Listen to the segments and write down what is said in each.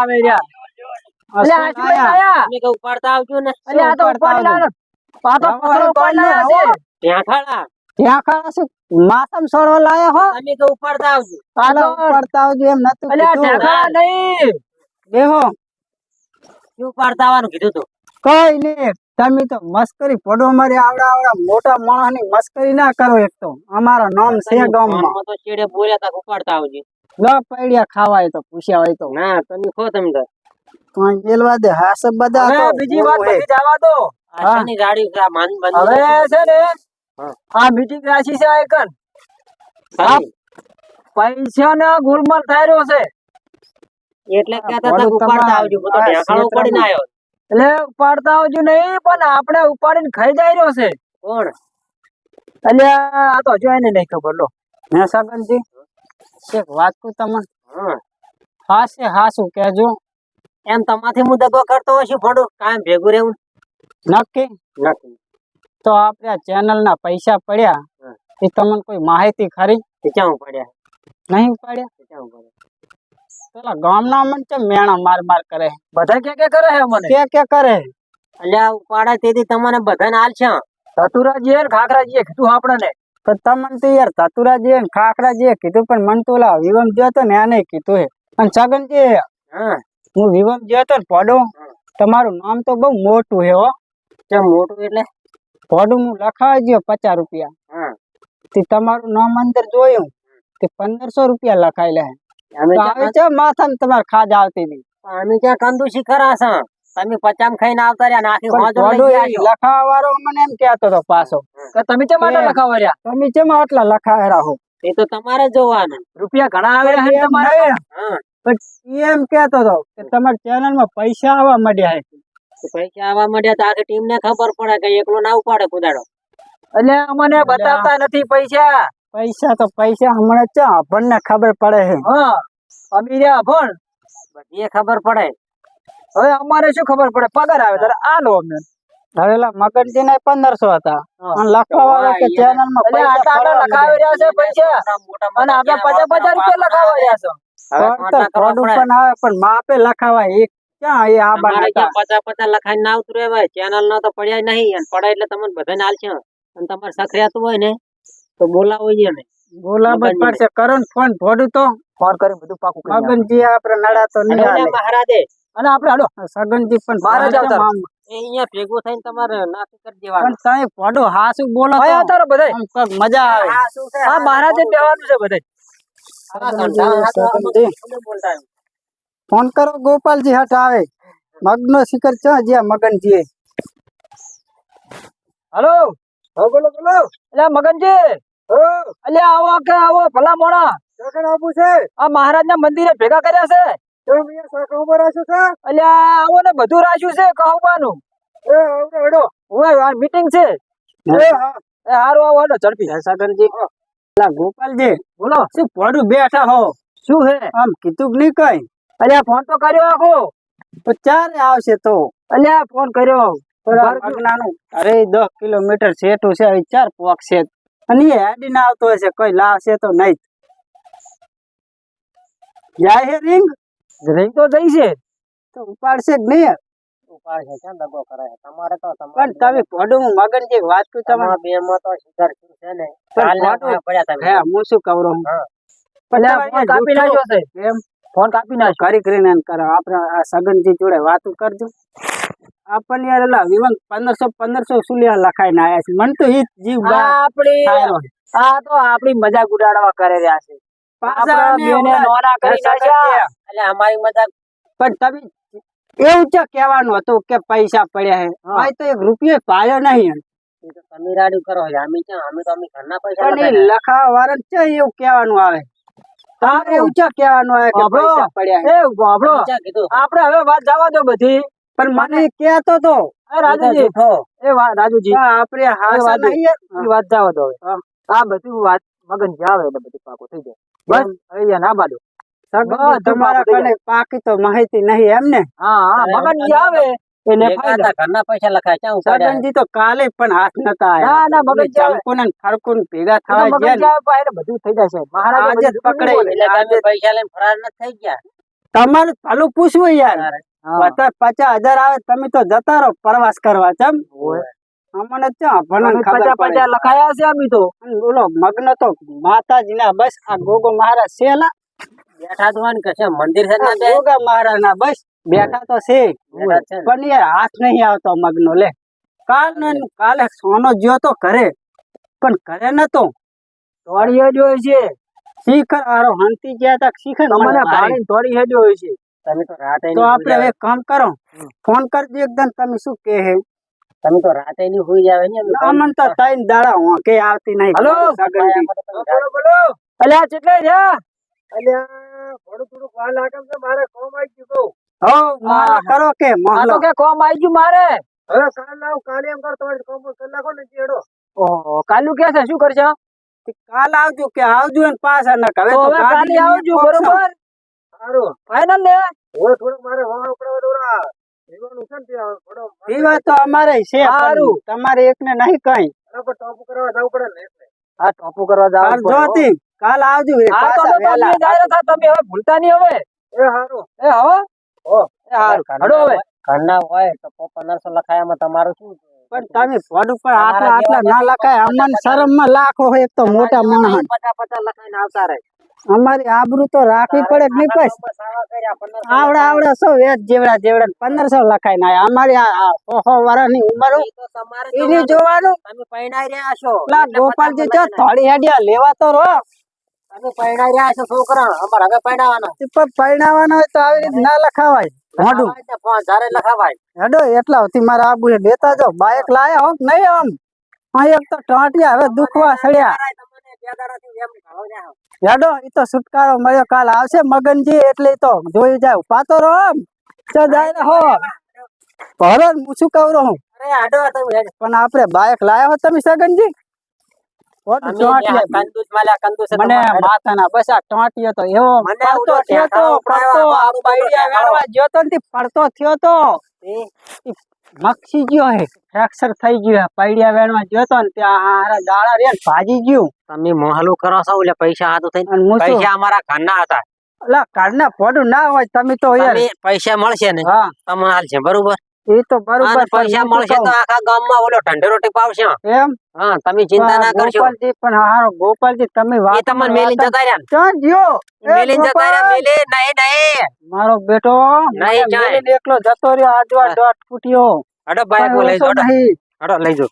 આવે રહ્યા એટલે આ આયા? તમે કે ઉપાડતા આવજો ને. એટલે આ તો ઉપાડી લાવ્યો. આ તો પથરો ઉપાડી છે. ત્યાં ખાડા ત્યાં ખાડા શું? માથામાં છોડવા લાયા હો? તમે કે ઉપાડતા આવજો. કાલે ઉપાડતા આવજો એમ નતું એટલે આ નહીં. બેહો. શું ઉપાડતા આવવાનું કીધું તું? કઈ નહીં. તમે તો મસ્કરી પડો મારી આવડા આવડા મોટા માણસની મસ્કરી ના કરો એક તો. અમારા નામ છે ગામમાં. તો ચેડે બોલ્યા તા ઉપાડતા આવજો. પૈડિયા ખાવા તો પૂછ્યા હોય તો. ના તમે ખો તમને પણ એલવા દે હાસ બધા હવે બીજી વાત પછી જવા દો. આ ગાડી છે? માન બંધ હવે છે. ને હા. આ મીટિંગ રાશિ છે આ એકન. સારી. પૈસા ને ગુલમાલ થાય રહ્યો છે. એટલે કહેતા હતા ઉપાડતા આવજો. તો આ ઉપાડીને આવ્યો. એટલે ઉપાડતા આવજો નહીં પણ આપણે ઉપાડીને ખાઈ જાય રહ્યો છે. કોણ? એટલે આ તો જોઈને એને નહીં ખબર લો. હે સગનજી એક વાત કહું તમને? હા. હાસે હાસું કહેજો. એમ તમાથી હું દગો કરતો હોય છું ફોડું? કાયમ ભેગું રહેવું? નક્કી? નક્કી. તો આપણે આ ચેનલ ના પૈસા પડ્યા. હા. એ તમને કોઈ માહિતી ખરી? ક્યાં પડ્યા નહીં પડ્યા ક્યાં પડ્યા પેલા ગામના મન છે મેણા માર માર કરે? બધા કે કે કરે છે મને? કે કે કરે? અલ્યા ઉપાડા તેથી તમને બધાને હાલ છે. ધતુરાજી ને ખાખરાજી કીધું આપણને. તો તમને તો યાર ધતુરાજી ને ખાખરાજી કીધું પણ મન તો ઓલા વિવમ ગયો તો ને આને કીધું હે. અને સગનજી જે હું. વિવમ ગયો તો ને પોડો તમારું નામ તો બહુ મોટું હે હો. કેમ મોટું એટલે? પોડું હું લખાવી ગયો પચાસ રૂપિયા. હા. તે તમારું નામ અંદર જોયું તે પંદરસો રૂપિયા લખાયેલા હે. માથામાં તમારે ખાજ આવતી હતી અમે ક્યાં કંદુશી ખરા છે તમે પચામ ખાઈને આવતા રહ્યા ને આખી પણ હોજો લઈ પોડું ગયા એ છો. લખાવા વાળો મને એમ કહેતો હતો પાછો કે તમે કેમ આટલા લખાવા રહ્યા? તમે કેમ આટલા લખાયેલા હો? એ તો તમારે જોવાનું. રૂપિયા ઘણા આવે છે તમારે? પણ એમ કેતો હતો કે તમારા ચેનલમાં પૈસા આવવા માંડ્યા છે. પૈસા આવવા માંડ્યા તો આખી ટીમ ને ખબર પડે કે એકલો ના ઉપાડે કુદાડો. એટલે અમને બતાવતા નથી પૈસા. પૈસા તો પૈસા હમણાં ચા આપણને ખબર પડે છે. હા. અમીર્યા પણ બધી ખબર પડે. હવે અમારે શું ખબર પડે? પગાર આવે ત્યારે આ લો અમને હવે મગનજી ને પંદરસો હતા. લખવા વાળો કે ચેનલમાં લખાવી રહ્યા છે પૈસા. અને આપણે પચાસ પચાસ રૂપિયા લખાવા રહ્યા છો. પણ માપે એક ક્યાં એ આ તમારે પચાસ પચાસ લખાઈ ના આવતું રહેવાય ચેનલ ના તો પડ્યા નહીં. અને પડે એટલે તમને બધાને હાલ છે. અને તમારે સખરિયાતું હોય ને તો બોલાવો ઈ ને બોલાવો પડશે. કરો ફોન ફોડું તો. ફોન કરી બધું પાકું કરી નાખો. મગનજી આપડે નડા તો નહીં મહારાજે અને આપણે હાલો સગનજી પણ બહાર જ આવતા. અહીંયા ભેગું થઈને તમારે નાખી કરી પણ દેવાનું તમે હા શું બોલો તો? આવતા કંઈક મજા આવે. હા શું જ બેવાનું છે હોય? ફોન કરો ગોપાલજી હટ આવે. મગનો શિખર છે જ્યાં મગનજી હલો? બોલો બોલો. એટલે મગનજી. એટલે આવો કે આવો ભલા મોણા. આ મહારાજ ના મંદિરે ભેગા કર્યા છે. આવો ને બધું રાખ્યું છે કહવાનું ઓય આ મીટિંગ છે. એ હારું આવો હાલો ઝડપી પેલા ગોપાલજી બોલો. શું ભોડું બેઠા હો? શું હે? આમ કીધું કે નહીં કઈ? અલ્યા ફોન તો કર્યો આખો. તો ચારે આવશે તો? અલ્યા ફોન કર્યો. બાર અરે દસ કિલોમીટર સેટું છે ચાર પોક છે. અને એ હેડીને આવતો હશે કઈ લાવશે તો નહીં. જાય હે રિંગ? રિંગ તો જઈ છે. તો ઉપાડશે જ નહીં ઉપાડશે ક્યાં દગો કરે છે? તમારે તો પણ તમે ભોડું હું મગન જે વાત કરું તમે બે માં તો શિખર છે ને. હે હું શું કવરો કાપી નાખ્યો છે. એમ? ફોન કાપી નાખ કરી કરીને એમ કરો. આપણે આ સગનજી જોડે વાતો કરજો. આપણને યાર એલા વિવંત પંદરસો પંદરસો સુલિયા લખાઈને આવ્યા છે. મને તો ઈ જીવ આપણી આ તો આપણી મજાક ઉડાડવા કરે રહ્યા છે. અમારી મજાક પણ તમે એવું છે કહેવાનું હતું કે પૈસા પડ્યા હે. તો એક રૂપિયો પાયો નહીં તમે રાડ્યું કરો અમે અમે તો અમે ઘરના પૈસા છે એવું કેવાનું આવે? તારે એવું છે કહેવાનું આવે કે પૈસા પડ્યા એ તમે આપણે હવે વાત જવા દો બધી. પણ મને કેતો તો. એ રાજુજી એ વાત રાજુજી આપણે હા? વાત જવા દો આ બધું વાત મગન જાવે એટલે બધું પાકો થઈ જાય. બસ. અહીંયા ના બાદો તમારા કને પાકી તો માહિતી નહીં એમ ને? હા હા અરે મગન મગન આવે. એને ફાયદા. ઘરના પૈસા લખાય ઉપાડ્યા? સગનજી તો કાલે પણ હાથ નતા ના, ના, મગન. ચંપુ ને ફરકું ભેગા થવા મગન ગયા ને, જાવે પણ બધું થઈ જશે. મહારાજ આજે જ પકડાઈ. એટલે ગામે પૈસા લઈને ફરાર ન થઈ ગયા. તમારે ભલું પૂછવું યાર. પચાસ પચાસ હજાર આવે તમે તો જતા રહો પ્રવાસ કરવા ચમ? અમને ક્યાં ભણન પચા પચા લખાયા છે આમી તો. બોલો મગ્ન તો માતાજી ના બસ આ ગોગો મહારાજ છેલા બેઠા તો હોય ને કે છે મંદિર છે ના ગોગા મહારાજ ના બસ બેઠા તો છે. ને. પણ યાર હાથ નહીં આવતો મગ્નો લે. કાલ ને કાલે સોનો જ્યો તો કરે પણ ઘરે નતો. દોડી હેડ્યો છે. શિખર આરો હંતી ગયા તા શિખર મને તમને મારી. ભાળીને દોડી હેડ્યો છે. તમે તો રાતે તો આપણે એક કામ કરો. ફોન કરજો એકદમ તમે શું કે હે તમે તો રાતે ની હોઈ જાવે ને અમે અમન તો ત્રણ દાડા હોંકે આવતી નહીં. હલો? બોલો અલ્યા ચેટલે છે? અલ્યા થોડું થોડું વાર લાગે છે મારે કોમ આવી ગયું હો હા. કરો કે તો કે કોમ આવી ગયું મારે? હવે કાલ લાવ કાલે એમ કર તમારે કોમ કર નાખો ને ચેડો ઓહો કાલુ કે છે? શું કરશે? કાલ આવજો કે આવજો ને પાસ ન હવે તો કાલે આવજો બરોબર? સારું. ફાઈનલ ને? હવે થોડું મારે વાહ ઉપડા દોરા પીવા તો અમારે છે સારું. તમારે એકને નહીં કઈ. ટોપુ કરવા જવું પડે ને હા ટોપ કરવા કાલ જોતી કાલ આવજો તો તમે હવે ભૂલતા નહીં હવે. એ હારું. એ હો. ઓ એ સારું હડો હવે. ઘરના હોય તો પ- પંદરસો લખાયામાં તમારું શું પણ તમે ઉપર આટલા આટલા ના લખાય અમને શરમમાં લાખો હોય એક તો મોટા માણસ. પચાસ પચાસ લખાઈને આવતા રહે. અમારી આબરૂ તો રાખવી પડે આવડે નહીં બસ આવડા આવડા સો વેચ જેવડા જેવડા પંદરસો લખાય ના અમારી સો ઉંમર. એની જોવાનું. તમે પહેણાઈ રહ્યા છો. પેલા ગોપાલજી જો થોડી હેડિયા લેવા તો રો તમે પરણાઈ રહ્યા છો છોકરા. અમારે હવે પરણાવવાના તે પણ પરિણામવાનો હોય તો આવી રીતે ના લખાવાય. મોઢું લખાવાય. હેડો એટલા હતી મારા આબુ લેતા જાઓ. બાઇક લાયા હો નહીં આમ. એક તો ટાંટિયા હવે દુખવા સડ્યા. હેડો ઈ તો છુટકારો મળ્યો. કાલ આવશે મગનજી એટલે તો જોઈ જાય પાતો રહો જાય હો. ભરો હું શું કહું રહું. પણ આપણે બાઇક લાયા હો તમે સગનજી? પડતો થયો તો મક્ષી ગયો હે. ફ્રેક્ચર થઈ ગયું પૈડિયા વેણવા ગયો તો ને ત્યાં હારા રે ભાજી ગયું. તમે મોહલું કરો છો એટલે પૈસા હાથું થઈને પૈસા અમારા ઘરના હતા. એટલે ઘરના ફોડું ના હોય તમે તો પૈસા મળશે ને હા. તમને હાલશે બરોબર? એ તો બરોબર પૈસા મળશે તો આખા ગામમાં ઓલો ઠંડેરો ટીપાવશે એમ? હા તમે ચિંતા ના કરશો. ગોપાલજી પણ હારો ગોપાલજી તમે વાત તમને ક્યાં ગયો! મેલે નહીં નહીં. મારો બેટો નહીં જાય. એકલો જતો રહ્યો આજવા. ફૂટ્યો બાઈક લઈ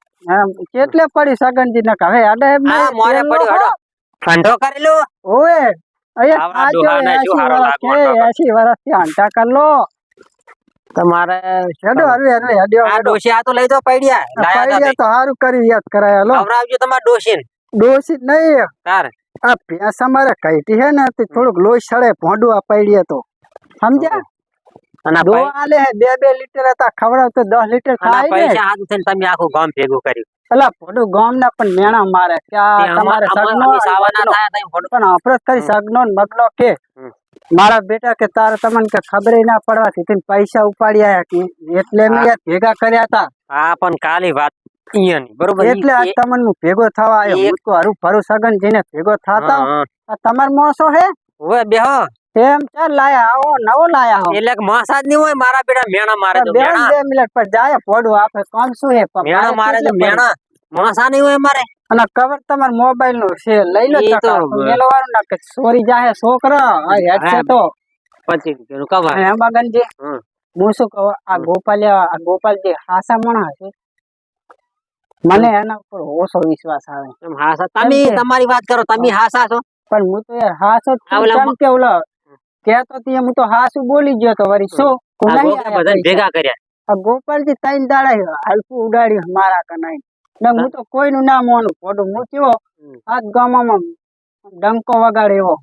કેટલે પડી સગનજી ના હવે અડે મોરે પડ્યો હડો ઠંડો કરેલો? ઓએ અહીંયા આવડા જો 80 વર્ષ લાગવો છે, તો. 80 વર્ષથી આંટા કર લો. તમારે હેડો હરવે હરવે હેડો આ ડોશી આ તો લઈ જાઓ પડ્યા. પડ્યા તો હારું કરી યાદ કરાયા લો આવજો તમારા ડોશી ડોશી નહીં. તાર. આ ભેંસ અમારે કઈટી હે ને તે થોડુંક લોહી સળે ભોંડું આ પડ્યા તો. સમજ્યા? અને દો આલે બે બે લીટર હતા ખવડાવ તો દસ લીટર અને આ થાય ને પૈસા હાથું થઈને તમે આખું ગામ ભેગું કર્યું. પેલા ભોંડું ગામ ના પણ મેણા મારે. કે તમારે સગનો સાવાના. થયા પણ કરી સગનો મગનો કે. મારા બેટા કે તારે તમને કે ખબર ના પડવાથી તેને પૈસા ઉપાડ્યા કે એટલે મેં યાર ભેગા કર્યા હતા. હા પણ કાલી વાત બરોબર? એટલે આજ તમને હું ભેગો થવા આવ્યો હું તો હરું ફરું સગન જઈને ભેગો થતા. આ તમાર મોસો હે? હવે બેહો એમ ચાલ લાયા આવો નવો લાયા હો એટલે કે મસાજ નહીં હોય મારા બેટા મેણા મારે તો બે મેણા. બે મિનિટ પર જાય પોડું આપે કોમ શું હે? મેણા મારે તો મેણા. મસા હોય મારે અને કવર તમારા મોબાઈલનું છે. લઈ લો ઈ તો ટકા મેલવાનું ના કે ચોરી જાહે છોકરા આ હેડ છે હા. તો. પછી કવર હે એમાં હું શું કહું આ ગોપાલિયા આ ગોપાલજી હાસા મણા છે મને એના ઉપર ઓછો વિશ્વાસ આવે. એમ હાસા. તમે તમારી વાત કરો તમે હાસા છો? પણ હું તો યાર હાસો કેમ કે ઓલો કેતો તી હું તો હાસું બોલી ગયો તો વરી શું? પૈસા. ભેગા કર્યા. આ ગોપાલજી ત્રણ દાડા હલકું ઉડાડ્યું મારા કનાઈ ને હું તો કોઈનું ના માનું. ખોટું હું થયો હમ. આ ગામમાં ડંકો વગાડે એવો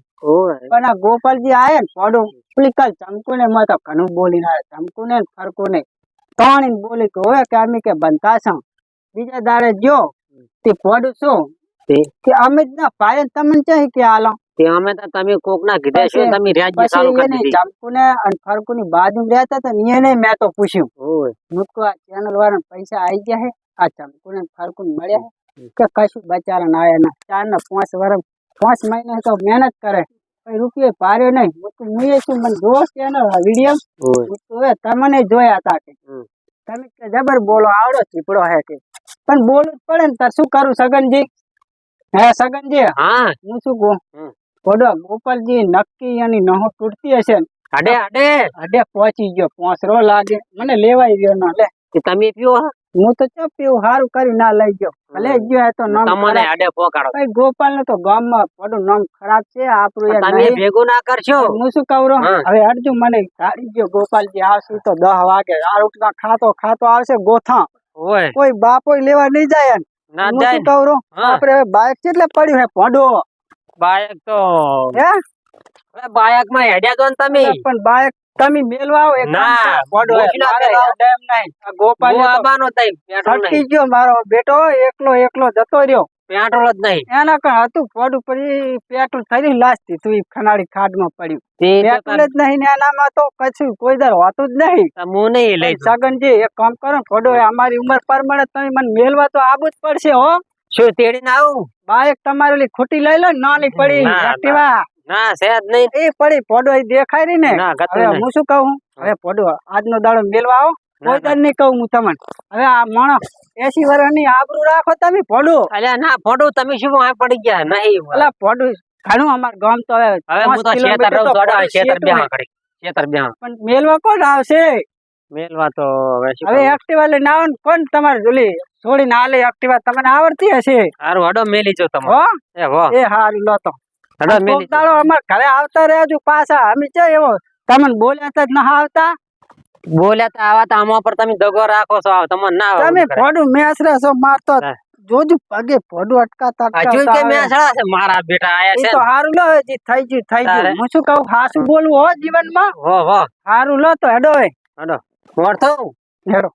પણ આ ગોપાલજી આવે ને થોડું પેલી કાલ ચમકુ ને તો ઘણું બોલી ના ચમકુ ને ફરકુ ને ત્રણ બોલી કે હવે કે અમે કે બનતા છો બીજા દાડે જો તે ફોડું શું? કે અમે જ ના પાડે તમને ચાહી કે આલો તે અમે તો તમે કોક ના કીધા છો તમે રાજ્ય ચાલુ કરી દીધી. ચમકુ ને અને ફરકુ ની બાજુ રહેતા હતા ને એને મેં તો પૂછ્યું. ઓય. હું આ ચેનલ વાળા પૈસા આવી ગયા હે. આ કોને ને મળ્યા કે કશું બચારા ના આયા ના ચાર ને પાંચ વર્ષ પાંચ મહિના તો મહેનત કરે. કઈ રૂપિયો પાર્યો નહીં. હું તો મુએ છું મને જોવો ચેનલ વીડિયો. હું તો તમને જોયા હતા કે. તમે કે જબર બોલો આવડો ચીપડો હે કે. પણ બોલવું જ પડે ને તાર શું કરું સગનજી? હે સગનજી? હા. હું શું કહું. થોડો ગોપાલજી નક્કી એની નહો તૂટતી હશે ને. અડે અડે. અડે પહોંચી ગયો. પોસરો લાગે. મને લેવાઈ ગયો ના લે. તમે પીવો હા? હું તો ચપ એવું સારું કરી ના લઈ ગયો. ભલે ગયો તો નામ તમને ખરાબ. પોકાડો ભાઈ ગોપાલનું તો ગામમાં પડું નામ ખરાબ છે આપણું તમે ભેગું ના કરશો. હું શું કહું હવે અર્જુન મને ગાડી ગયો ગોપાલજી આવશે તો દહ વાગે. આ રૂટના ખાતો ખાતો આવશે ગોથા. કોઈ બાપો લેવા નહીં જાય ને. હું શું કહું? હા. હવે બાઇક કેટલે પડ્યું હે? પોડો બાયક તો હે? બાયકમાં હેડ્યા તો તમે? પણ બાઇક તમે મેલવાઓ એક ના, બોડો. એમ નહીં. ગોપાલ આબાનો તઈ પેટ્રોલ નહીં. ગયો મારો બેટો એકલો એકલો જતો રહ્યો. પેટ્રોલ જ નહીં. એના કઈ હતું પોડું પડી પેટ્રોલ થઈ લાસ્ટી તું ખનાડી ખાડમાં પડ્યું. પેટ્રોલ જ નહીં ને એનામાં તો કશું કોઈ દર હોતું જ નહીં. હું નહીં લઈ. સગનજી એક કામ કરો થોડો અમારી ઉંમર પ્રમાણે તમે મને મેલવા તો આવું જ પડશે હો. શું તેડીને આવું? બાઈક તમારી ખોટી લઈ લો નાની પડી. એક્ટિવા. ના સેજ નહીં. એ પડી પોડો દેખાય રહી ને. હવે હું શું કહું? હવે પોડો આજનો દાડો મેલવા આવો. કોઈ નહીં કહું હું તમને. હવે આ માણસ એસી વર્ષની આબરૂ રાખો તમે પોડો. અલ્યા ના ફોટો તમે શું વાંહે પડી ગયા? નહીં અલા પોડું ઘણું અમાર ગામ તો હવે હું તો રહું પણ મેલવા કોણ આવશે? મેલવા તો હવે હવે એક્ટિવા લઈને આવો ને કોણ તમારે જોલી છોડીને હાલે એક્ટિવા તમને આવડતી હશે? હારું હડો મેલી જો તમે હો? એ હો. એ હારું લો તો. દાડો અમાર ઘરે આવતા રહેજો પાછા. અમે છે એવો તમને બોલ્યા તો જ ના આવતા. બોલ્યા તા આવા તા આમાં પર તમે દગો રાખો છો આવ તમને ના તમે. ફોડું મેસરે છો મારતો. જોજો પગે ફોડું અટકાતા હજુ કે આવે. છે? મારા બેટા આયા છે. તો હારું લો જી થઈ ગયું થઈ ગયું. હું શું કહું હાસું બોલવું હો જીવનમાં? હો હો. હારું લો તો હેડો મોર હેડો.